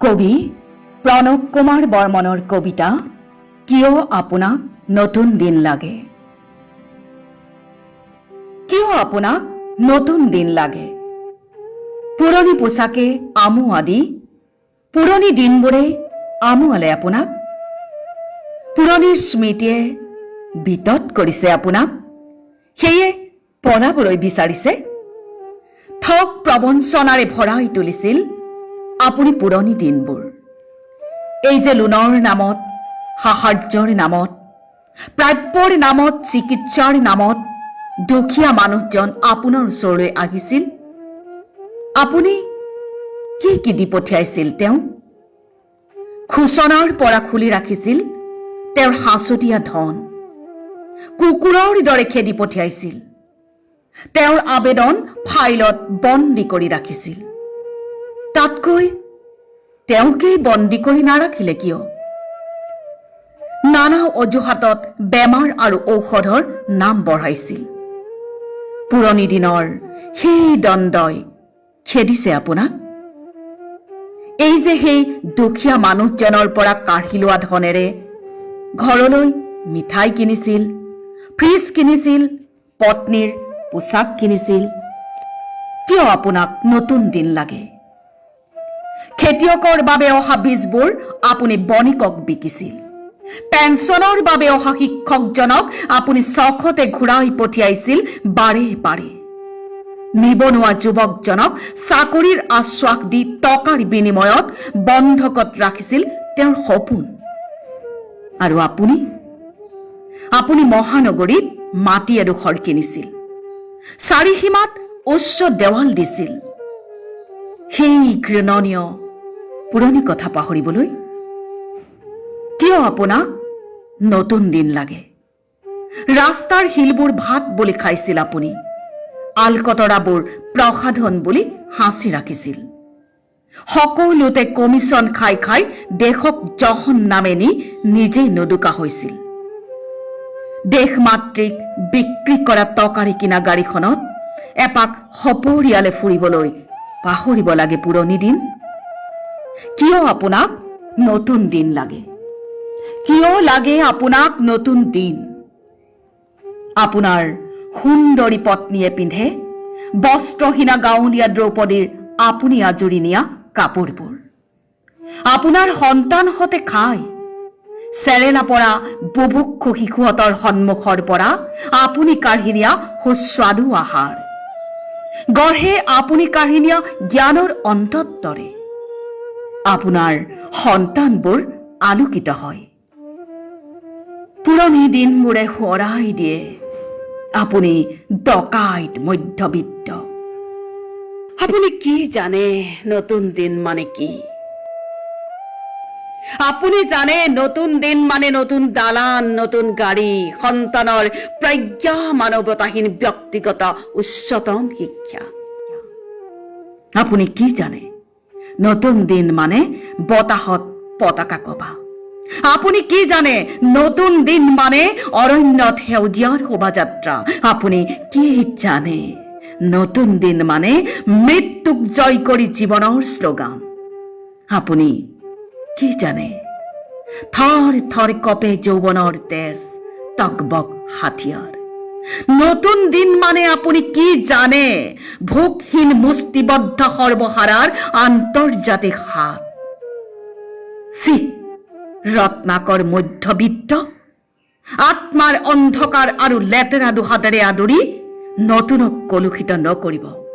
কবি প্ৰণৱ কুমাৰ বৰ্মনৰ কবিতা, কিয় আপোনাক নতুন দিন লাগে? কিয় আপোনাক নতুন দিন লাগে? পুৰণি পোচাকে আমো আদি, পুৰণি দিনবোৰে আমোৱালে আপোনাক? পুৰণিৰ স্মৃতিয়ে বিতত কৰিছে আপোনাক? সেয়ে পলাবলৈ বিচাৰিছে? ঠগ প্ৰবঞ্চনাৰে ভৰাই তুলিছিল আপুনি পুৰণি দিনবোৰ। এই যে লোনৰ নামত, সাহাৰ্যৰ নামত, প্ৰাপ্যৰ নামত, চিকিৎসাৰ নামত দুখীয়া মানুহজন আপোনাৰ ওচৰলৈ আহিছিল। আপুনি কি কি দি পঠিয়াইছিল তেওঁ? খোচনাৰ পৰা খুলি ৰাখিছিল তেওঁৰ সাঁচতীয়া ধন। কুকুৰৰ দৰে খেদি পঠিয়াইছিল। তেওঁৰ আবেদন ফাইলত বন্দী কৰি ৰাখিছিল। তাতকৈ তেওঁকেই বন্দী কৰি নাৰাখিলে কিয়? নানা অজুহাতত বেমাৰ আৰু ঔষধৰ নাম বঢ়াইছিল। পুৰণি দিনৰ সেই দণ্ডই খেদিছে আপোনাক। এই যে সেই দুখীয়া মানুহজনৰ পৰা কাঢ়ি লোৱা ধনেৰে ঘৰলৈ মিঠাই কিনিছিল, ফ্ৰিজ কিনিছিল, পত্নীৰ পোচাক কিনিছিল, কিয় আপোনাক নতুন দিন লাগে? খেতিয়কৰ বাবে অহা বীজবোৰ আপুনি বণিকক বিকিছিল। পেঞ্চনৰ বাবে অহা শিক্ষকজনক আপুনি চখতে ঘূৰাই পঠিয়াইছিল বাৰে বাৰে নিবনুৱা যুৱকজনক চাকৰিৰ আশ্বাস দি টকাৰ বিনিময়ত বন্ধকত ৰাখিছিল তেওঁৰ সপোন। আৰু আপুনি? আপুনি মহানগৰীত মাটি এডোখৰ কিনিছিল। চাৰিসীমাত উচ্চ দেৱাল দিছিল। সেই ঘৃণনীয় পুৰণি কথা পাহৰিবলৈ? কিয় আপোনাক নতুন দিন লাগে? ৰাস্তাৰ শিলবোৰ ভাত বুলি খাইছিল আপুনি। আলকতৰাবোৰ প্ৰসাধন বুলি সাঁচি ৰাখিছিল। সকলোতে কমিছন খাই খাই দেশক জহন নামে নি নিজেই নদুকা হৈছিল। দেশ মাতৃক বিক্ৰী কৰা টকাৰে কিনা গাড়ীখনত এপাক সপৰিয়ালে ফুৰিবলৈ পাহৰিব লাগে পুৰণি দিন। কিয় আপোনাক নতুন দিন লাগে? কিয় লাগে আপোনাক নতুন দিন? আপোনাৰ সুন্দৰী পত্নীয়ে পিন্ধে, বস্ত্ৰহীনা গাঁৱলীয়া দ্ৰৌপদীৰ আপুনি আজৰি নিয়া কাপোৰবোৰ। আপোনাৰ সন্তানহঁতে খায় চেৰেলা পৰা বুভুক্ষু শিশুহঁতৰ সন্মুখৰ পৰা আপুনি কাঢ়ি নিয়া সুস্বাদু আহাৰ। গঢ়ে আপুনি কাঢ়ি নিয়া জ্ঞানৰ অন্তত দৰে আপোনাৰ সন্তানবোৰ আলোকিত হয়। পুৰণি দিনবোৰে সোঁৱৰাই দিয়ে আপুনি ডকাইত মধ্যবিত্ত। আপুনি কি জানে নতুন দিন মানে কি? আপুনি জানে নতুন দিন মানে নতুন দালান, নতুন গাড়ী, সন্তানৰ প্ৰজ্ঞা মানৱতাহীন ব্যক্তিগত উচ্চতম শিক্ষা। আপুনি কি জানে? নতুন দিন মানে বতাহত পতাকা কবা। আপুনি কি জানে? নতুন দিন মানে অৰণ্যত সেউজীয়াৰ শোভাযাত্ৰা। আপুনি কি জানে? নতুন দিন মানে মৃত্যুক জয় কৰি জীৱনৰ শ্লোগান। আপুনি কি জানে? থৰ থৰ কপে যৌৱনৰ তেজ টকবক হাথিয়াৰ নতুন দিন মানে আপনি কি জানে? ভোগহীন মুষ্টিবদ্ধ সর্বহারার আন্তর্জাতিক হাত। সি ৰত্নাকৰ মধ্যবিত্ত। আত্মাৰ অন্ধকাৰ আৰু লেতেৰা দুহাতেৰে আদৰি নতুনক কলুষিত নকৰিব।